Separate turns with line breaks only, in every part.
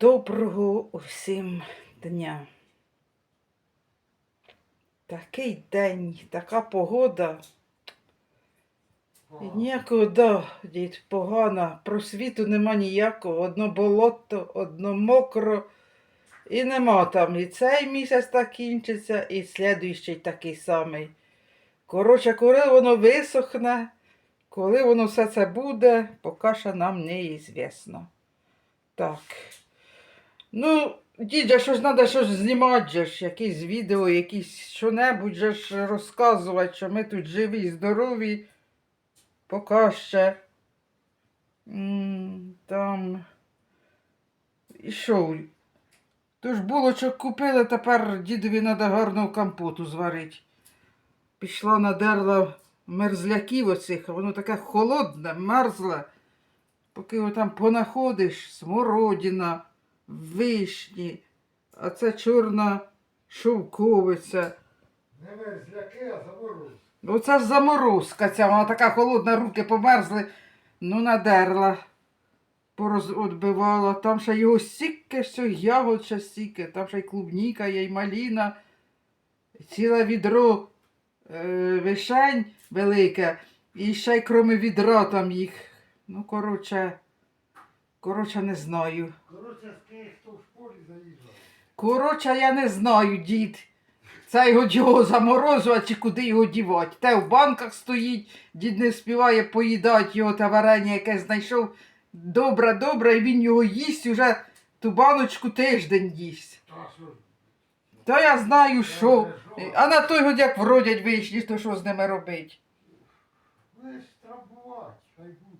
Доброго усім дня. Такий день, така погода. І ніякого, да, дід, погана. Просвіту нема ніякого. Одно болото, одно мокро. І нема там. І цей місяць так кінчиться, і слідуючий такий самий. Коротше, коли воно висохне, коли воно все це буде, поки що нам не ізвісно. Так. Ну, дідя, що ж треба щось знімати, же якісь відео, якісь що-небудь же ж розказувати, що ми тут живі, здорові. Поки ще. Там. І що? Тож булочок купили, тепер дідові треба гарного компоту зварити. Пішла надерла мерзляків оцих, воно таке холодне, мерзле. Поки його там понаходиш, смородина, вишні, а це чорна шовковиця.
Не мерзляки, а замороз.
Оце ж заморозка ця, вона така холодна, руки померзли, ну надерла, порозбивала. Там ще його стільки, все, ягод ще стільки, там ще й клубніка, є, й маліна, ціле відро е, вишень велике, і ще й кроме відра там їх. Ну, коротше, коротше, не знаю.
Коротше, з ким хто в школі заїжджав.
Коротше, я не знаю, дід. Це його його заморозувати чи куди його дівати. Те в банках стоїть, дід не співає поїдати його те варення, яке знайшов. Добре, добре, і він його їсть уже ту баночку тиждень їсть.
Та що?
я знаю, що. А на той год як вродять вийшли, то що з ними робить?
Ви ж трамбувати, хай будуть.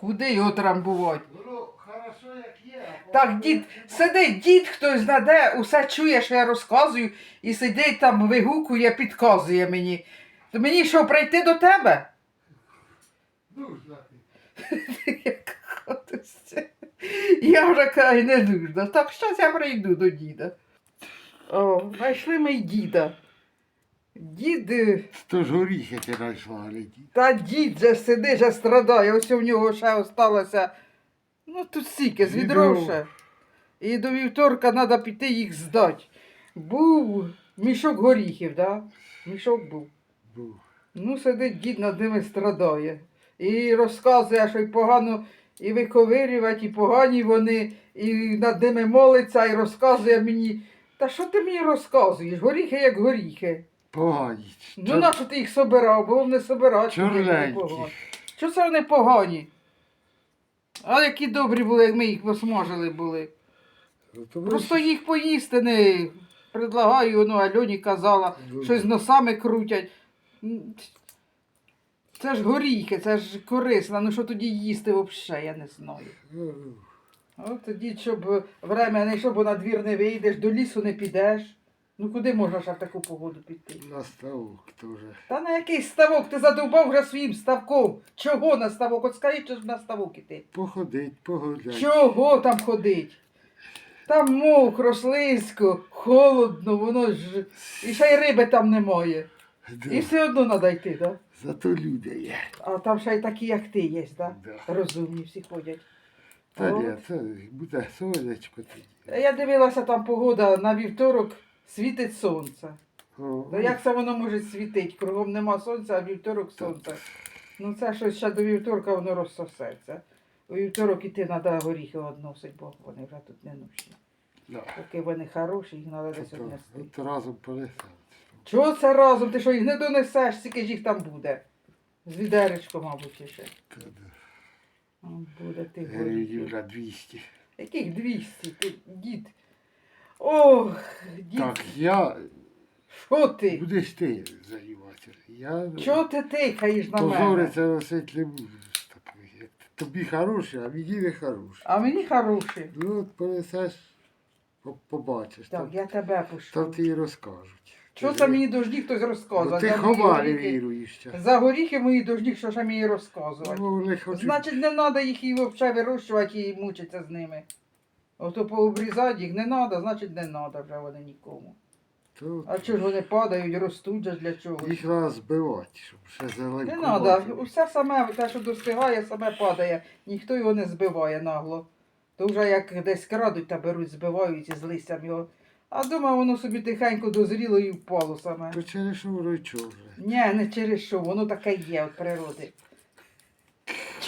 Куди його трамбувати?
Воно хорошо як є. а
Так,
потім
дід,
як
сидить, дід хтось знаде, усе чує, що я розказую, і сидить там, вигукує, підказує мені. То мені що, прийти до тебе? Яка гадость. Я вже кажу, не нужна. Так щас я прийду до діда. О, знайшли ми й діда. Дід,
То ж горіхи ти знайшла, гляді.
та дід же сидить, же страдає. Ось у нього ще осталося. Ну, тут стільки, з відро
Відро.
ще. І до вівторка треба піти їх здати. Був мішок горіхів, да? Мішок був.
Був.
Ну, сидить дід над ними страдає. І розказує, що й погано і виковирювати, і погані вони, і над ними молиться, і розказує мені. Та що ти мені розказуєш? Горіхи як горіхи.
Погані.
Ну на що ти їх собирав, бо не собирати.
Чорненькі.
Що це вони погані? А які добрі були, як ми їх посмажили були.
Ну, ви
Просто їх поїсти не предлагаю, ну, Альоні казала,
Ну,
щось носами крутять. Це ж горіхи, це ж корисно, ну що тоді їсти взагалі, я не знаю.
ну,
От тоді, щоб время не йшло, бо на двір не вийдеш, до лісу не підеш. Ну куди можна ще в таку погоду піти?
На ставок теж.
Та на який ставок? Ти задовбав вже своїм ставком. Чого на ставок? От скажіть, що на ставок іти.
Походить, погулять.
Чого там ходить? Там мокро, слизько, холодно, воно ж. І ще й риби там немає.
Да.
І все одно треба йти, так?
Зато люди є.
А там ще й такі, як ти є, так?
Да.
Розумні всі ходять.
Та ні, це буде сонечко тоді.
Я дивилася там погода на вівторок світить сонце. То як це воно може світити? Кругом нема сонця, а вівторок сонце. Ну це щось ще до вівторка воно розсосеться. У вівторок іти треба горіхи односити, бо вони вже тут не нужні. Поки вони хороші, їх треба десь однести.
От разом понесемо.
Чого це разом? Ти що їх не донесеш, скільки ж їх там буде? З відеречко, мабуть, ще. Буде ти горіхів.
на 200.
Яких 200? Ти, дід. Ох, дід,
Так, я.
що ти?
Будеш ти займатися. Я
Чого ти тикаєш на мене?
позориться носити не буду. з тобою. Як Тобі хороше, а мені не хороше.
А мені хороший.
Ну, от понесеш, по- побачиш.
Так,
Там,
я тебе
там
пишу.
ти і розкажуть.
Що це мені должні хтось
Бо
розказувати?
ти ховалі
горіхи-
віруєш. ще.
За горіхи мої должні, що ще мені розказувати.
Ну, вони хочуть.
Значить, не треба їх і взагалі вирощувати і мучитися з ними. Ото пообрізати їх не треба, значить не треба вже вони нікому.
то
А чого ж вони падають, ростуть же ж для чого?
Їх треба збивати, щоб ще зеленку.
Не треба, усе саме, те, що достигає, саме падає. Ніхто його не збиває нагло. То вже як десь крадуть та беруть, збивають із листям його. А дома воно собі тихенько дозріло і впало саме.
То через що вже.
Ні, не через що, воно таке є від природи.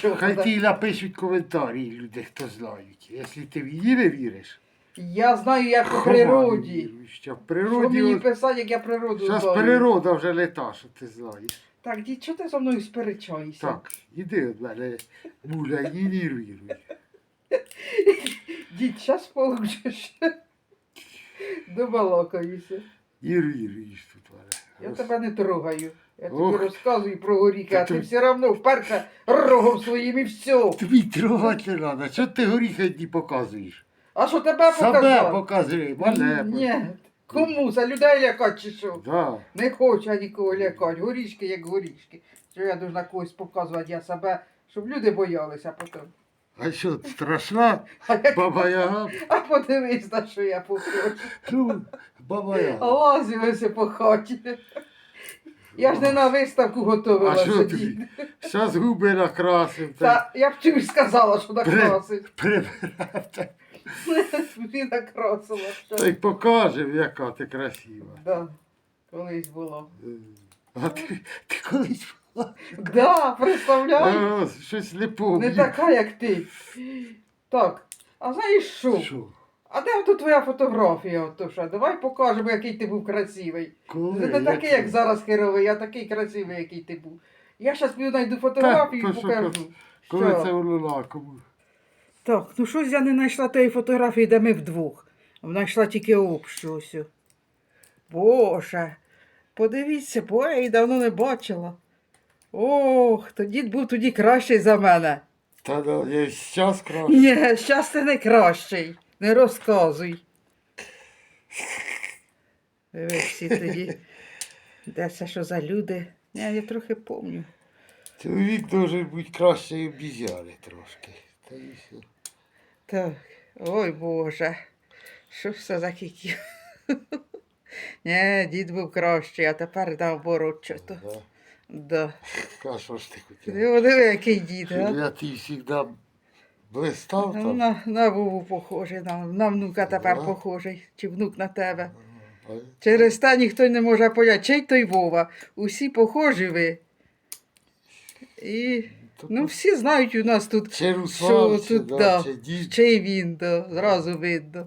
Чого?
Хай ті напишуть коментарі люди, хто знають. Якщо ти в її не віриш,
Я знаю, як у природі.
не Що в
Що
природі.
мені писати, як я природу
Зараз
знаю?
природа вже лета, що ти знаєш.
Так, дід, чого ти зі мною сперечаєшся?
Так, іди від мене, муля, і нервіруй.
Дід, щас получиш. Добалакаюся.
Нервіруєш тут мене.
Я тебе не трогаю. Я тобі
Ох.
розказую про горіхи,
Та
а ти
ти-
все одно вперше рогом своїм і все.
Тобі трогати не треба. Чого ти горіхи одні показуєш?
А що тебе
Себе
показав?
показуй, мене.
Ні. Кому? За людей лякати чи що?
Да.
Не хочу я нікого лякати. Горішки як горішки. Що я должна когось показувати я себе, щоб люди боялися потім.
А що, страшна
А, як...
баба Яга?
а подивись, на що я похожу.
Ну, баба Яга.
Лазилася по хаті. Я ж не на виставку
А
готувала
що
сидіти.
тобі? Зараз губи накрасив, та
Та я б чомусь сказала, що накрасить.
прибирав,
Ти накрасила.
та й покажемо, яка ти красива.
Да, колись було.
А ти, ти колись була?
Да, представляєш?
А, щось не
Не така, як ти. Так, а знаєш що?
Що?
А де тут твоя фотографія? Ото? Давай покажемо, який ти був красивий.
Коли?
Ти не такий,
Як
як зараз херовий, а такий красивий, який ти був. Я зараз піду знайду фотографію і покажу.
Коли
Що?
це лакому?
Так, ну щось я не знайшла тої фотографії, де ми вдвох. Знайшла тільки общу ось. Боже, подивіться, бо я її давно не бачила. Ох, то дід був тоді кращий за мене.
Та да, я щас краще.
Ні, щас ти не кращий. Не розказуй. Дивись всі тоді. Де це що за люди? Ні, я трохи помню.
Чоловік може бути краще і обізяни трошки. Та і все.
Так, ой Боже, що ж це за кіків? Ні, дід був кращий, а тепер наоборот чого-то.
Да.
Да.
А що ж ти хотів?
Диви, який дід, а?
я ти завжди блистав
Ну,
там.
На, на Вову похожий, на, на внука тепер
Да.
похожий, чи внук на тебе.
А,
Через те ніхто не може поняти, чий той Вова. Усі похожі ви. І
то
ну, всі знають у нас тут,
Чи Руслан,
що
чи,
тут,
да,
да,
чи дід.
чий він, да, зразу видно.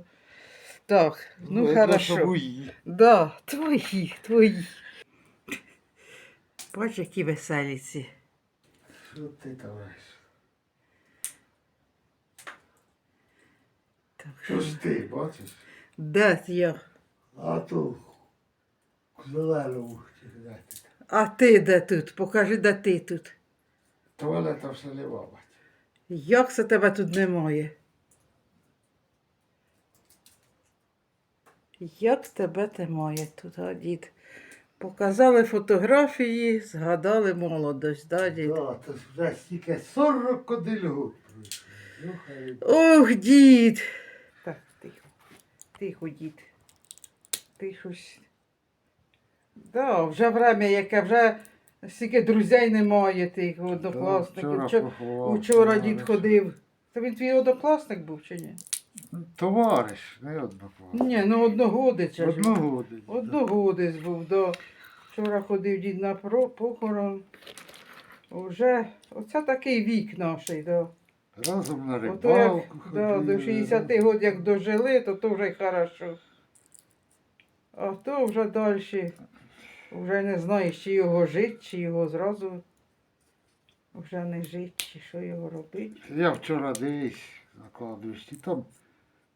Так, ну хорошо.
мої.
Да, твої, твої. Бач, які веселі ці.
Що ти товариш? Що ж ти, бачиш?
Де я?
А то в зеленому чи ти.
А ти де тут? Покажи, де ти тут.
Туалета все не бать.
Як це тебе тут немає? Як тебе немає тут, а, дід? Показали фотографії, згадали молодость, да, дід?
Да, то вже стільки 41 год
Ох, дід. Тихо. Дід. Тихо. ж. Да, вже время, яке вже стільки друзей немає тих однокласників.
вчора
Вчора,
поховав
Учора дід ходив. Це він твій однокласник був чи ні?
Товариш, не однокласник.
Ні, ну одногодич. же ж. Був, да. Вчора ходив дід на похорон. Уже, оце такий вік наший, да.
Разом на
Ото як
рибалку
да, до
ходили.
60 років як дожили, то то вже й хорошо. А то вже далі. Вже не знаєш, чи його жити, чи його зразу вже не жити, чи що його робити.
Я вчора десь на кладовищі, там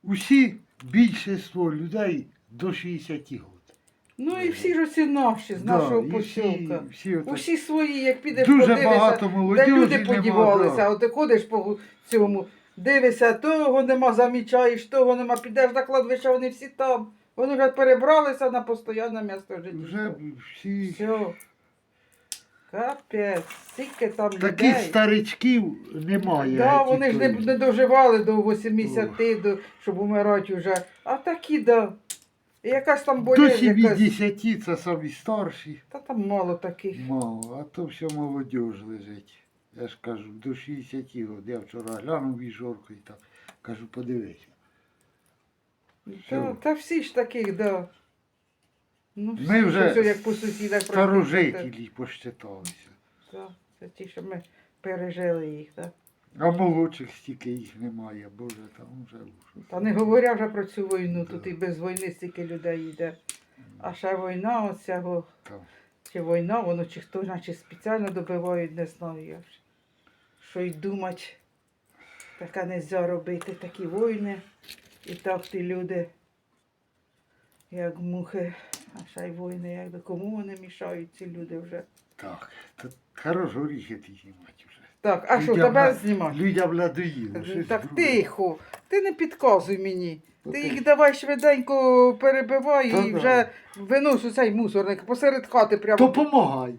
усі більшість людей до 60 років.
Ну і всі ж оці наші з нашого посілка.
Всі, всі отак.
Усі свої, як підеш
Дуже
подивишся,
багато
де люди
нема,
подівалися,
да.
от ти ходиш по цьому, дивишся, того нема, замічаєш, того нема, підеш на кладбище, вони всі там. Вони вже перебралися на постійне місце життя.
Вже всі
Все. Капець, скільки там
таких
людей.
старичків немає.
Да, вони ж не, не доживали до 80, до, щоб умирати вже. А такі, да. І якась там
До
болезнь, якась.
70 це самі старші.
Та там мало таких.
Мало, а то все молодіж лежить. Я ж кажу, до 60 років. Я вчора глянув віжорку і так. Кажу, подивися.
Та, та всі ж таких, да. Ну, всі,
Ми вже
що як по сусідах
Старожителі посчиталися.
Да, це ті, що ми пережили їх, так.
А молодших стільки їх немає, боже, там вже ужас.
Та не говоря вже про цю війну, тут і без війни стільки людей йде. А ще війна оцього,
Там.
чи війна, воно чи хто, наче спеціально добивають, не знаю я вже. Що й думати, таке не можна робити, такі війни. І так ті люди, як мухи, а ще й війни, як до кому вони мішають, ці люди вже.
Так, та хорош горіхи ти знімати.
Так, а що, тебе знімати?
Людям надоїло. щось
Так
друге.
тихо, ти не підказуй мені. Ти їх давай швиденько перебивай
Та
і
да.
вже винос у цей мусорник посеред хати прямо.
Допомагай.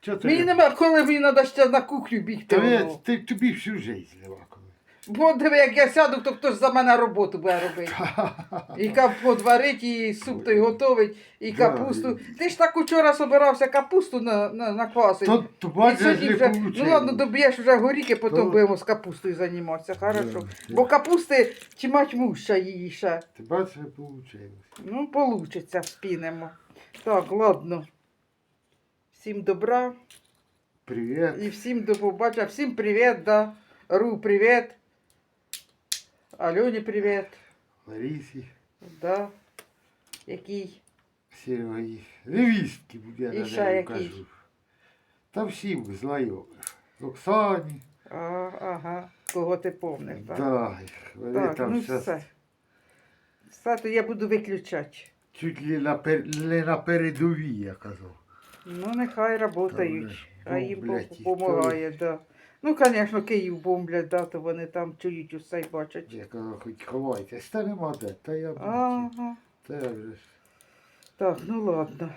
Чого ти?
Мені нема, коли мені треба ще на кухню бігти.
Та я- ти, тобі всю життя нема коли.
Бо диви, як я сяду, то хтось за мене роботу буде робити. І капот варить, і суп той готовить, і капусту. Ти ж так учора собирався капусту на, на, наквасити.
То, то
І
бачиш,
сьогодні
не
вже, ну ладно, доб'єш вже горіки, потім
То-
будемо з капустою займатися, хорошо.
Да.
Бо капусти чи мать муща її ще.
Ти бачиш, не вийшло.
Ну, получиться, спінемо. Так, ладно. Всім добра
Привіт.
і всім до побачення. Всім привіт, да. Ру, привіт. Альоні привіт.
Ларисі,
Да. Який?
Серегі. Невістки я
І
на
ще який?
кажу. Та всім знайомих. Оксані.
А, ага. Кого ти помниш, так?
Да, вони
Так,
там
ну
щас
все. Все, то я буду виключати.
чуть ли на, пер... не на передовій, я казав.
Ну, нехай працюють. А їм
їх,
допомагає, да. Ну, звісно, Київ бомблять, да, то вони там чують усе й бачать.
Я кажу, хоч ховайтесь, та нема де, та я бачу.
Ага.
Та я вже ж.
Так, ну ладно.